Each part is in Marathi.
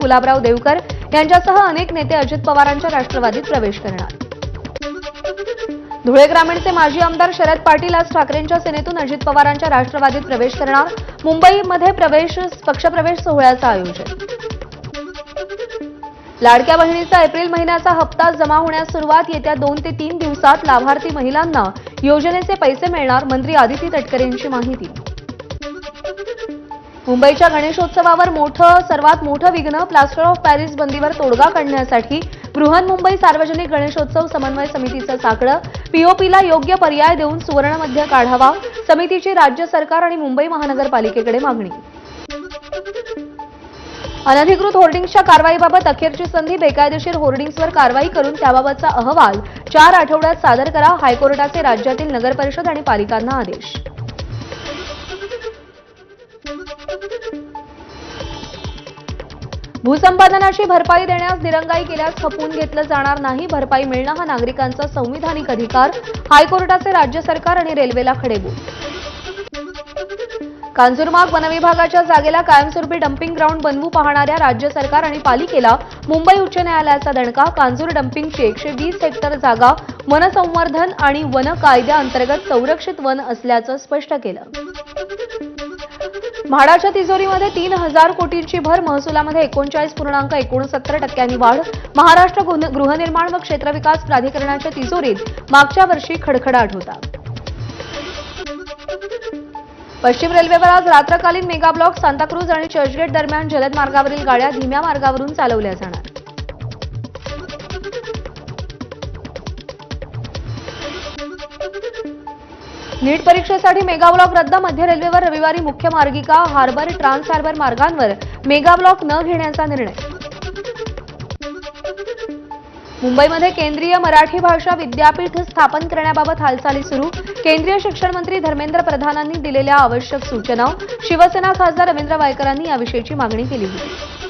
गुलाबराव देवकर यांच्यासह अनेक नेते अजित पवारांच्या राष्ट्रवादीत प्रवेश करणार. धुळे ग्रामीणचे माजी आमदार शरद पाटील आज ठाकरेंच्या सेनेतून अजित पवारांच्या राष्ट्रवादीत प्रवेश करणार. मुंबईमध्ये प्रवेश पक्षप्रवेश सोहळ्याचं आयोजन. लाडक्या बहिणीचा एप्रिल महिन्याचा हप्ता जमा होण्यास सुरुवात येत्या दोन ते तीन दिवसात लाभार्थी महिलांना योजनेचे पैसे मिळणार मंत्री आदिती तटकरेंची माहिती. मुंबईच्या गणेशोत्सवावर मोठं सर्वात मोठं विघ्न प्लास्टर ऑफ पॅरिस बंदीवर तोडगा काढण्यासाठी बृहन्मुंबई सार्वजनिक गणेशोत्सव समन्वय समितीचं साकडं. पीओपीला योग्य पर्याय देऊन सुवर्णमध्य काढावा समितीची राज्य सरकार आणि मुंबई महानगरपालिकेकडे मागणी. अनधिकृत होर्डिंग्सच्या कारवाईबाबत अखेरची संधी बेकायदेशीर होर्डिंग्सवर कारवाई करून त्याबाबतचा अहवाल चार आठवड्यात सादर करा हायकोर्टाचे राज्यातील नगरपरिषद आणि पालिकांना आदेश. भूसंपादनाची भरपाई देण्यास दिरंगाई केल्यास खपवून घेतलं जाणार नाही. भरपाई मिळणं हा नागरिकांचा संविधानिक अधिकार. हायकोर्टाचे राज्य सरकार आणि रेल्वेला खडेबू कांजूरमार्ग वनविभागाच्या जागेला कायमस्वरूपी डम्पिंग ग्राउंड बनवू पाहणाऱ्या राज्य सरकार आणि पालिकेला मुंबई उच्च न्यायालयाचा दणका. कांजूर डम्पिंगची एकशे वीस हेक्टर जागा वनसंवर्धन आणि वन कायद्याअंतर्गत संरक्षित वन असल्याचं स्पष्ट केलं. म्हाडाच्या तिजोरीमध्ये तीन हजार कोटींची भर महसुलामध्ये एकोणचाळीस पूर्णांक एकोणसत्तर टक्क्यांनी वाढ. महाराष्ट्र गृहनिर्माण व क्षेत्रविकास प्राधिकरणाच्या तिजोरीत मागच्या वर्षी खडखडाट होता. पश्चिम रेल्वेवर आज रात्रकालीन मेगा ब्लॉक सांताक्रूज आणि चर्चगेट दरम्यान जलद मार्गावरील गाड्या धीम्या मार्गावरून चालवल्या जाणार. नीट परीक्षेसाठी मेगा ब्लॉक रद्द. मध्य रेल्वेवर रविवारी मुख्य मार्गिका हार्बर ट्रान्स हार्बर मार्गांवर मेगा ब्लॉक न घेण्याचा निर्णय. मुंबईमध्ये केंद्रीय मराठी भाषा विद्यापीठ स्थापन करण्याबाबत हालचाली सुरू. केंद्रीय शिक्षण मंत्री धर्मेंद्र प्रधानांनी दिलेल्या आवश्यक सूचना. शिवसेना खासदार रवींद्र वायकरांनी याविषयीची मागणी केली होती.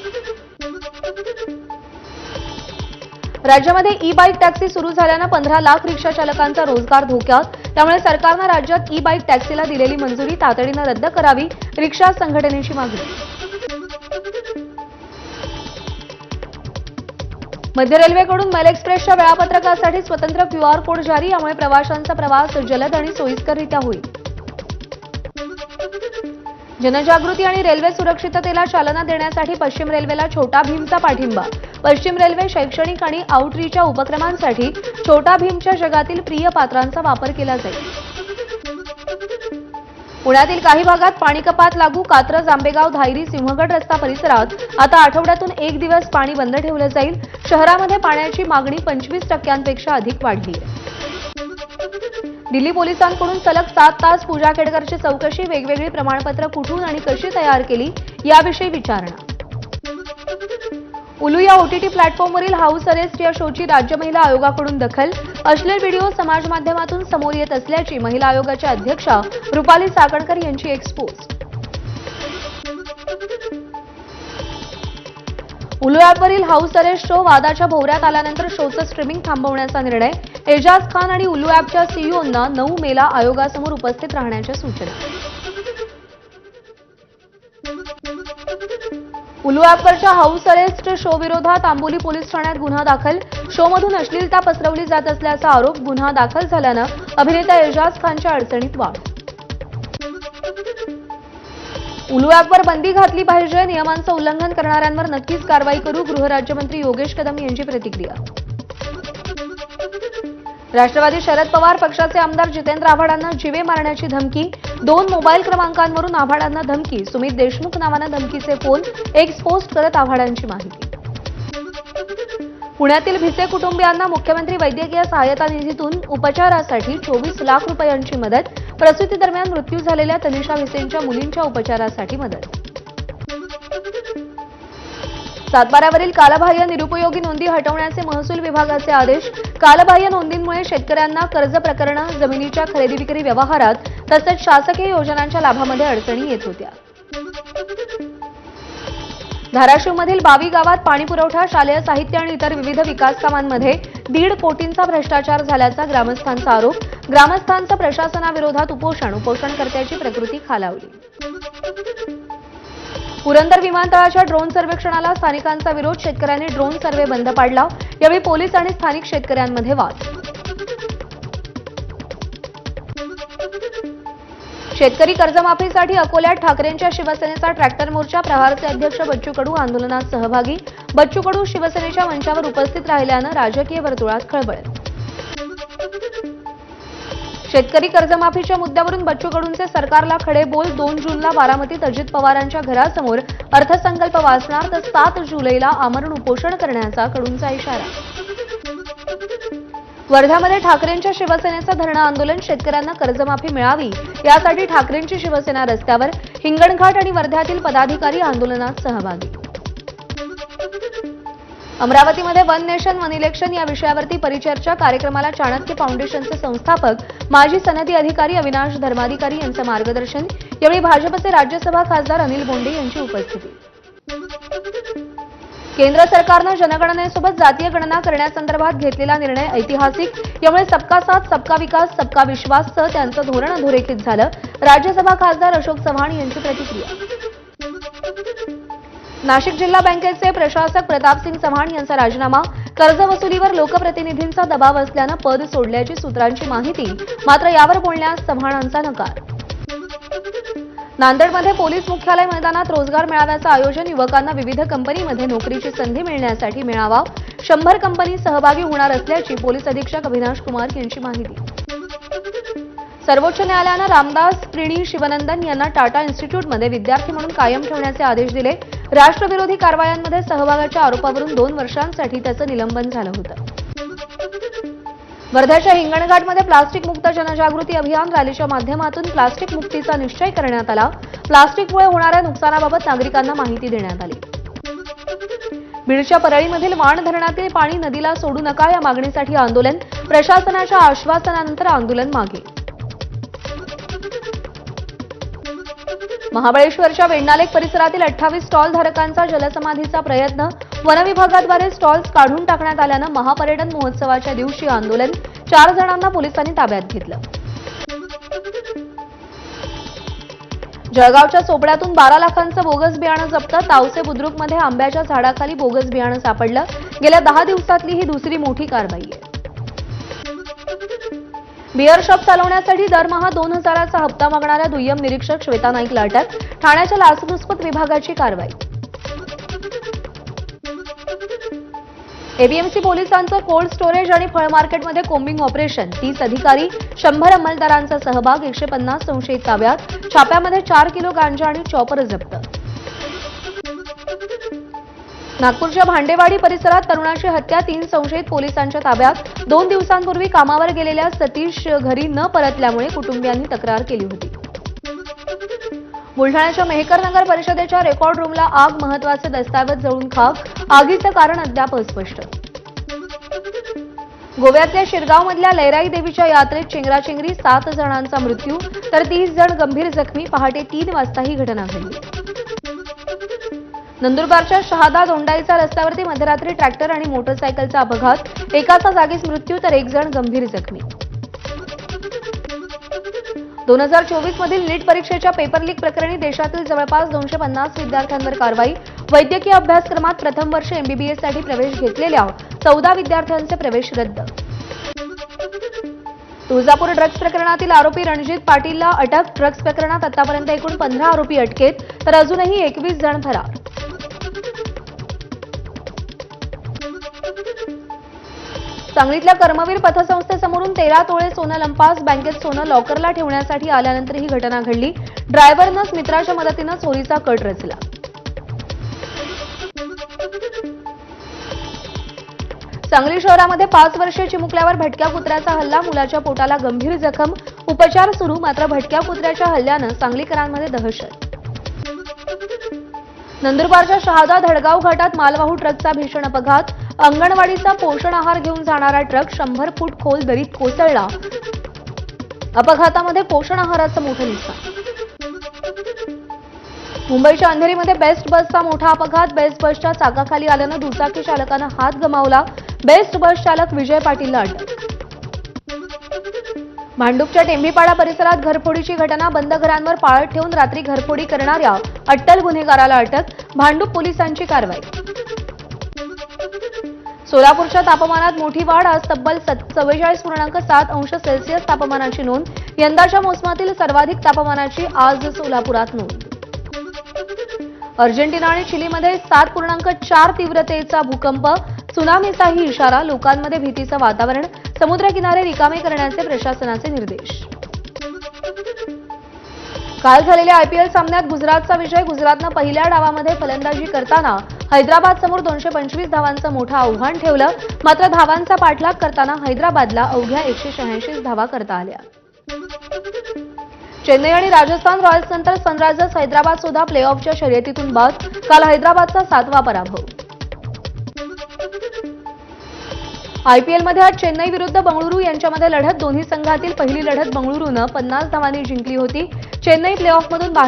राज्यामध्ये ई बाईक टॅक्सी सुरू झाल्यानं पंधरा लाख रिक्षा चालकांचा रोजगार धोक्यात. त्यामुळे सरकारनं राज्यात ई बाईक टॅक्सीला दिलेली मंजुरी तातडीनं रद्द करावी रिक्षा संघटनेची मागणी. मध्य रेल्वेकडून मेल एक्सप्रेसच्या वेळापत्रकासाठी स्वतंत्र क्यूआर कोड जारी यामुळे प्रवाशांचा प्रवास जलद आणि सोयीस्कररित्या होईल. जनजागृती आणि रेल्वे सुरक्षिततेला चालना देण्यासाठी पश्चिम रेल्वेला छोटा भीमचा पाठिंबा. पश्चिम रेल्वे शैक्षणिक आणि आउटरीचच्या उपक्रमांसाठी छोटा भीमच्या जगातील प्रिय पात्रांचा वापर केला जाईल. पुण्यातील काही भागात पाणी कपात लागू कात्र जांबेगाव धायरी सिंहगड रस्ता परिसरात आता आठवड्यातून एक दिवस पाणी बंद ठेवलं जाईल. शहरामध्ये पाण्याची मागणी पंचवीस टक्क्यांपेक्षा अधिक वाढली. आहे दिल्ली पोलिसांकडून सलग सात तास पूजा केडकरची चौकशी वेगवेगळी प्रमाणपत्र कुठून आणि कशी तयार केली याविषयी विचारणा. उलू या ओटीटी प्लॅटफॉर्मवरील हाऊस अरेस्ट या शोची राज्य महिला आयोगाकडून दखल. अश्लील व्हिडिओ समाज माध्यमातून समोर येत असल्याची महिला आयोगाच्या अध्यक्षा रुपाली साकणकर यांची एक्सपोज उलू ॲपवरील हाऊस अरेस्ट शो वादाच्या भोवऱ्यात आल्यानंतर शोचं स्ट्रीमिंग थांबवण्याचा निर्णय. एजाज खान आणि उलू ॲपच्या सीईओंना नऊ मेला आयोगासमोर उपस्थित राहण्याच्या सूचना. उलू ॲपवरच्या हाऊस अरेस्ट शो विरोधात आंबोली पोलीस ठाण्यात गुन्हा दाखल. शोमधून अश्लीलता पसरवली जात असल्याचा आरोप गुन्हा दाखल झाल्यानं अभिनेता एजाज खानच्या अडचणीत वाढ. उलू ॲपवर बंदी घातली पाहिजे नियमांचं उल्लंघन करणाऱ्यांवर नक्कीच कारवाई करू गृहराज्यमंत्री योगेश कदम यांची प्रतिक्रिया. राष्ट्रवादी शरद पवार पक्षाचे आमदार जितेंद्र आव्हाडांना जीवे मारण्याची धमकी दोन मोबाईल क्रमांकांवरून आव्हाडांना धमकी सुमित देशमुख नावानं धमकीचे फोन एक्स पोस्ट करत आव्हाडांची माहिती. पुण्यातील भिसे कुटुंबियांना मुख्यमंत्री वैद्यकीय सहायता निधीतून उपचारासाठी चोवीस लाख रुपयांची मदत प्रसूती दरम्यान मृत्यू झालेल्या तनिषा भिसेंच्या मुलींच्या उपचारासाठी मदत. सातबाऱ्यावरील कालबाह्य निरुपयोगी नोंदी हटवण्याचे महसूल विभागाचे आदेश. कालबाह्य नोंदींमुळे शेतकऱ्यांना कर्ज प्रकरणं जमिनीच्या खरेदी विक्री व्यवहारात तसंच शासकीय योजनांच्या लाभामध्ये अडचणी येत होत्या. धाराशिवमधील बावी गावात पाणीपुरवठा शालेय साहित्य आणि इतर विविध विकास कामांमध्ये दीड कोटींचा भ्रष्टाचार झाल्याचा ग्रामस्थांचा आरोप. ग्रामस्थांचं प्रशासनाविरोधात उपोषण उपोषणकर्त्याची प्रकृती खालावली. पुरंदर विमानतळाच्या ड्रोन सर्वेक्षणाला स्थानिकांचा विरोध. शेतकऱ्यांनी ड्रोन सर्वे बंद पाडला. यावेळी पोलीस आणि स्थानिक शेतकऱ्यांमध्ये वाद. शेतकरी कर्जमाफीसाठी अकोल्यात ठाकरेंच्या शिवसेनेचा ट्रॅक्टर मोर्चा. प्रहारचे अध्यक्ष बच्चू कडू आंदोलनात सहभागी. बच्चू कडू शिवसेनेच्या मंचावर उपस्थित राहिल्यानं राजकीय वर्तुळात खळबळ. शेतकरी कर्जमाफीच्या मुद्द्यावरून बच्चू कडूंचे सरकारला खडे बोल. दोन जूनला बारामतीत अजित पवारांच्या घरासमोर अर्थसंकल्प वाचणार तर सात जुलैला आमरण उपोषण करण्याचा कडूंचा इशारा. वर्ध्यामध्ये ठाकरेंच्या शिवसेनेचं धरणं आंदोलन शेतकऱ्यांना कर्जमाफी मिळावी यासाठी ठाकरेंची शिवसेना रस्त्यावर हिंगणघाट आणि वर्ध्यातील पदाधिकारी आंदोलनात सहभागी. अमरावतीमध्ये वन नेशन वन इलेक्शन या विषयावरती परिचर्चा कार्यक्रमाला चाणक्य फाउंडेशनचे संस्थापक माजी सनदी अधिकारी अविनाश धर्माधिकारी यांचं मार्गदर्शन. यावेळी भाजपचे राज्यसभा खासदार अनिल बोंडे यांची उपस्थिती. केंद्र सरकारनं जनगणनेसोबत जातीय गणना करण्यासंदर्भात घेतलेला निर्णय ऐतिहासिक. यामुळे सबका साथ सबका विकास सबका विश्वासचं त्यांचं धोरण अधोरेखित झालं. राज्यसभा खासदार अशोक चव्हाण यांची प्रतिक्रिया. नाशिक जिल्हा बँकेचे प्रशासक प्रतापसिंग चव्हाण यांचा राजीनामा. कर्जवसुलीवर लोकप्रतिनिधींचा दबाव असल्यानं पद सोडल्याची सूत्रांची माहिती मात्र यावर बोलण्यास चव्हाणांचा नकार. नांदेडमध्ये पोलीस मुख्यालय मैदानात रोजगार मेळाव्याचं आयोजन युवकांना विविध कंपनीमध्ये नोकरीची संधी मिळण्यासाठी मिळावा. शंभर कंपनी सहभागी होणार असल्याची पोलीस अधीक्षक अविनाश कुमार यांची माहिती. सर्वोच्च न्यायालयानं रामदास प्रिणी शिवनंदन यांना टाटा इन्स्टिट्यूटमध्ये विद्यार्थी म्हणून कायम ठेवण्याचे आदेश दिले. राष्ट्रविरोधी कारवायांमध्ये सहभागाच्या आरोपावरून दोन वर्षांसाठी त्याचं निलंबन झालं होतं. वर्ध्याच्या हिंगणघाटमध्ये प्लास्टिक मुक्त जनजागृती अभियान रॅलीच्या माध्यमातून प्लास्टिक मुक्तीचा निश्चय करण्यात आला. प्लास्टिकमुळे होणाऱ्या नुकसानाबाबत नागरिकांना माहिती देण्यात आली. बीडच्या परळीमधील वाण धरणातील पाणी नदीला सोडू नका या मागणीसाठी आंदोलन. प्रशासनाच्या आश्वासनानंतर आंदोलन मागे. महाबळेश्वरच्या वेण्णालेक परिसरातील अठ्ठावीस स्टॉल धारकांचा जलसमाधीचा प्रयत्न. वनविभागाद्वारे स्टॉल्स काढून टाकण्यात आल्यानं महापर्यटन महोत्सवाच्या दिवशी आंदोलन. चार जणांना पोलिसांनी ताब्यात घेतलं. जळगावच्या चोपड्यातून बारा लाखांचं बोगस बियाणं जप्त. तावसे बुद्रुकमध्ये आंब्याच्या झाडाखाली बोगस बियाणं सापडलं. गेल्या दहा दिवसातली ही दुसरी मोठी कारवाई आहे. बिअर शॉप चालवण्यासाठी दरमहा दोन हजाराचा हप्ता मागणाऱ्या दुय्यम निरीक्षक श्वेता नाईकला अटक ठाण्याच्या लाचलुचपत विभागाची कारवाई. एबीएमसी पोलिसांचं कोल्ड स्टोरेज आणि फळ मार्केटमध्ये कोम्बिंग ऑपरेशन. तीस अधिकारी शंभर अंमलदारांचा सहभाग एकशे पन्नास संशयित ताब्यात छाप्यामध्ये चार किलो गांजा आणि चॉपर जप्त. नागपूरच्या भांडेवाडी परिसरात तरुणाची हत्या तीन संशयित पोलिसांच्या ताब्यात. दोन दिवसांपूर्वी कामावर गेलेल्या सतीश घरी न परतल्यामुळे कुटुंबियांनी तक्रार केली होती. बुलढाण्याच्या मेहकर नगर परिषदेच्या रेकॉर्ड रूमला आग महत्त्वाचे दस्तावेज जळून खाक आगीचं कारण अद्याप अस्पष्ट. गोव्यातल्या शिरगावमधल्या लैराई देवीच्या यात्रेत चेंगराचेंगरी सात जणांचा मृत्यू तर तीस जण गंभीर जखमी पहाटे तीन वाजता ही घटना घडली. नंदुरबारच्या शहादा दोंडाईचा रस्त्यावरती मध्यरात्री ट्रॅक्टर आणि मोटरसायकलचा अपघात एकाचा जागीच मृत्यू तर एक जण गंभीर जखमी. दोन हजार चोवीस मधील नीट परीक्षेच्या पेपर लीक प्रकरणी देशातील जवळपास दोनशे पन्नास विद्यार्थ्यांवर कारवाई वैद्यकीय अभ्यासक्रमात प्रथम वर्ष एमबीबीएससाठी प्रवेश घेतलेल्या चौदा विद्यार्थ्यांचे प्रवेश रद्द. तुळजापूर ड्रग्ज प्रकरणातील आरोपी रणजित पाटीलला अटक ड्रग्ज प्रकरणात आतापर्यंत एकूण पंधरा आरोपी अटकेत तर अजूनही एकवीस जण फरार. सांगलीतल्या कर्मवीर पथसंस्थेसमोरून तेरा तोळे सोनं लंपास बँकेत सोनं लॉकरला ठेवण्यासाठी आल्यानंतर ही घटना घडली. ड्रायव्हरनंच मित्राच्या मदतीनं चोरीचा कट रचला. सांगली शहरामध्ये पाच वर्षे चिमुकल्यावर भटक्या कुत्र्याचा हल्ला मुलाच्या पोटाला गंभीर जखम उपचार सुरू मात्र भटक्या कुत्र्याच्या हल्ल्यानं सांगलीकरांमध्ये दहशत. नंदुरबारच्या शहादा धडगाव घाटात मालवाहू ट्रकचा भीषण अपघात अंगणवाडीचा पोषण आहार घेऊन जाणारा ट्रक शंभर फूट खोल दरीत कोसळला. अपघातामध्ये पोषण आहाराचं मोठं नुकसान. मुंबईच्या अंधेरीमध्ये बेस्ट बसचा मोठा अपघात. बेस्ट बसच्या चाकाखाली आल्यानं दुचाकी चालकानं हात गमावला. बेस्ट बस चालक विजय पाटीलला अटक. भांडूपच्या टेंभीपाडा परिसरात घरफोडीची घटना. बंद घरांवर पाळत ठेवून रात्री घरफोडी करणाऱ्या अट्टल गुन्हेगाराला अटक. भांडूप पोलिसांची कारवाई. सोलापूरच्या तापमानात मोठी वाढ आज तब्बल चव्वेचाळीस पूर्णांक सात अंश सेल्सिअस तापमानाची नोंद. यंदाच्या मोसमातील सर्वाधिक तापमानाची आज सोलापुरात नोंद. अर्जेंटिना आणि चिलीमध्ये सात पूर्णांक चार तीव्रतेचा भूकंप. सुनामीचाही इशारा लोकांमध्ये भीतीचं वातावरण. समुद्रकिनारे रिकामे करण्याचे प्रशासनाचे निर्देश. काल झालेल्या आयपीएल सामन्यात गुजरातचा विजय गुजरातनं पहिल्या डावामध्ये फलंदाजी करताना हैदराबाद समोर दोनशे पंचवीस धावांचं मोठं आव्हान ठेवलं. मात्र धावांचा पाठलाग करताना हैदराबादला अवघ्या एकशे शहाऐंशी धावा करता आल्या. चेन्नई आणि राजस्थान रॉयल्स नंतर सनरायझर्स हैदराबाद सुद्धा प्लेऑफच्या शर्यतीतून बाद. काल हैदराबादचा सातवा पराभव. आयपीएलमध्ये आज चेन्नई विरुद्ध बंगळुरू यांच्यामध्ये लढत. दोन्ही संघातील पहिली लढत बंगळुरूनं पन्नास धावांनी जिंकली होती. चेन्नई प्लेऑफमधून बाहेर